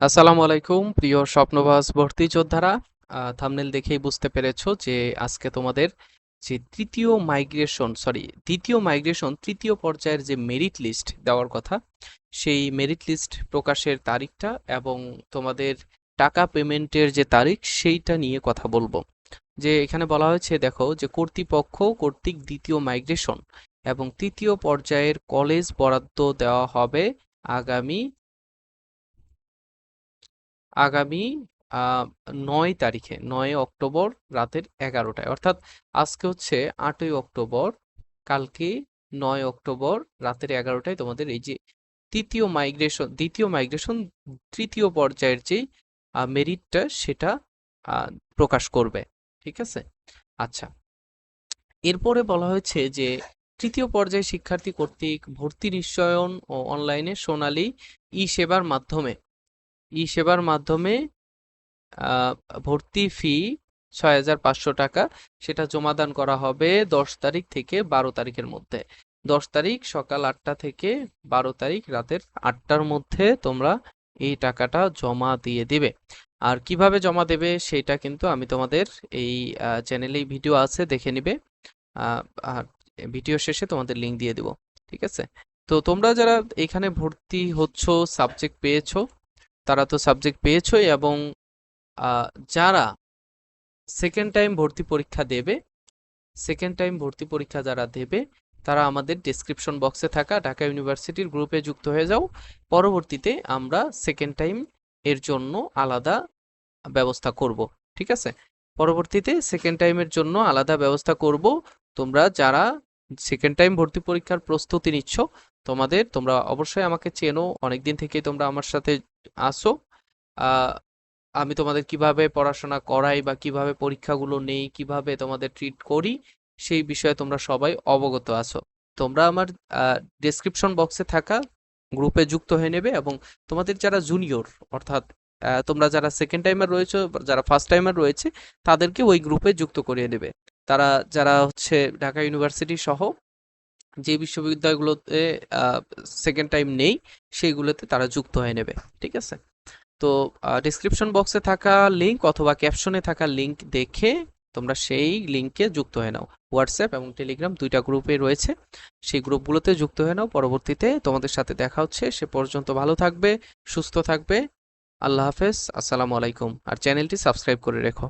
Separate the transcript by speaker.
Speaker 1: আসসালামু আলাইকুম, প্রিয় স্বপ্নবাস ভর্তি যোদ্ধারা। থামনেল দেখেই বুঝতে পেরেছ যে আজকে তোমাদের যে তৃতীয় মাইগ্রেশন সরি দ্বিতীয় মাইগ্রেশন তৃতীয় পর্যায়ের যে মেরিট লিস্ট দেওয়ার কথা, সেই মেরিট লিস্ট প্রকাশের তারিখটা এবং তোমাদের টাকা পেমেন্টের যে তারিখ, সেইটা নিয়ে কথা বলব। যে এখানে বলা হয়েছে, দেখো, যে কর্তৃপক্ষ কর্তৃক দ্বিতীয় মাইগ্রেশন এবং তৃতীয় পর্যায়ের কলেজ বরাদ্দ দেওয়া হবে আগামী আগামী নয় তারিখে, নয় অক্টোবর রাতের এগারোটায়। অর্থাৎ আজকে হচ্ছে আটই অক্টোবর, কালকে নয় অক্টোবর রাতের এগারোটায় তোমাদের এই যে তৃতীয় মাইগ্রেশন দ্বিতীয় মাইগ্রেশন তৃতীয় পর্যায়ের যেই মেরিটটা সেটা প্রকাশ করবে। ঠিক আছে? আচ্ছা। এরপরে বলা হয়েছে যে তৃতীয় পর্যায়ে শিক্ষার্থী কর্তৃক ভর্তি নিশ্চয়ন ও অনলাইনে সোনালী ই সেবার মাধ্যমে ই সেবার মাধ্যমে ভর্তি ফি ছয় হাজার পাঁচশো টাকা। সেটা জমাদান করা হবে দশ তারিখ থেকে বারো তারিখের মধ্যে। দশ তারিখ সকাল আটটা থেকে বারো তারিখ রাতের আটটার মধ্যে তোমরা এই টাকাটা জমা দিয়ে দিবে। আর কীভাবে জমা দেবে সেটা কিন্তু আমি তোমাদের এই চ্যানেলেই ভিডিও আছে, দেখে নিবে। আর ভিডিও শেষে তোমাদের লিংক দিয়ে দিব। ঠিক আছে? তো তোমরা যারা এখানে ভর্তি হচ্ছ, সাবজেক্ট পেয়েছ তারা তো সাবজেক্ট পেয়েছোই এবং যারা সেকেন্ড টাইম ভর্তি পরীক্ষা দেবে সেকেন্ড টাইম ভর্তি পরীক্ষা যারা দেবে, তারা আমাদের ডেসক্রিপশন বক্সে থাকা ঢাকা ইউনিভার্সিটির গ্রুপে যুক্ত হয়ে যাও। পরবর্তীতে আমরা সেকেন্ড টাইম এর জন্য আলাদা ব্যবস্থা করব, ঠিক আছে? পরবর্তীতে সেকেন্ড টাইমের জন্য আলাদা ব্যবস্থা করব। তোমরা যারা সেকেন্ড টাইম ভর্তি পরীক্ষার প্রস্তুতি নিচ্ছ, তোমাদের, তোমরা অবশ্যই আমাকে চেনো, অনেকদিন থেকেই তোমরা আমার সাথে আসো। আমি তোমাদের কীভাবে পড়াশোনা করাই বা কীভাবে পরীক্ষাগুলো নেই, কীভাবে তোমাদের ট্রিট করি, সেই বিষয়ে তোমরা সবাই অবগত আছো। তোমরা আমার ডেসক্রিপশন বক্সে থাকা গ্রুপে যুক্ত হয়ে নেবে এবং তোমাদের যারা জুনিয়র অর্থাৎ তোমরা যারা সেকেন্ড টাইমার রয়েছে, যারা ফার্স্ট টাইমার রয়েছে, তাদেরকে ওই গ্রুপে যুক্ত করিয়ে নেবে। তারা, যারা হচ্ছে ঢাকা ইউনিভার্সিটি সহ যে বিশ্ববিদ্যালয়গুলোতে সেকেন্ড টাইম নেই, সেইগুলোতে তারা যুক্ত হয়ে নেবে, ঠিক আছে? তো ডিসক্রিপশন বক্সে থাকা লিংক অথবা ক্যাপশনে থাকা লিংক দেখে তোমরা সেই লিঙ্কে যুক্ত হয়ে নাও। হোয়াটসঅ্যাপ এবং টেলিগ্রাম দুইটা গ্রুপে রয়েছে। সেই গ্রুপগুলোতে যুক্ত হয়ে নাও। পরবর্তীতে তোমাদের সাথে দেখা হচ্ছে। সে পর্যন্ত ভালো থাকবে, সুস্থ থাকবে। আল্লাহ হাফেজ। আসসালামু আলাইকুম। আর চ্যানেলটি সাবস্ক্রাইব করে রেখো।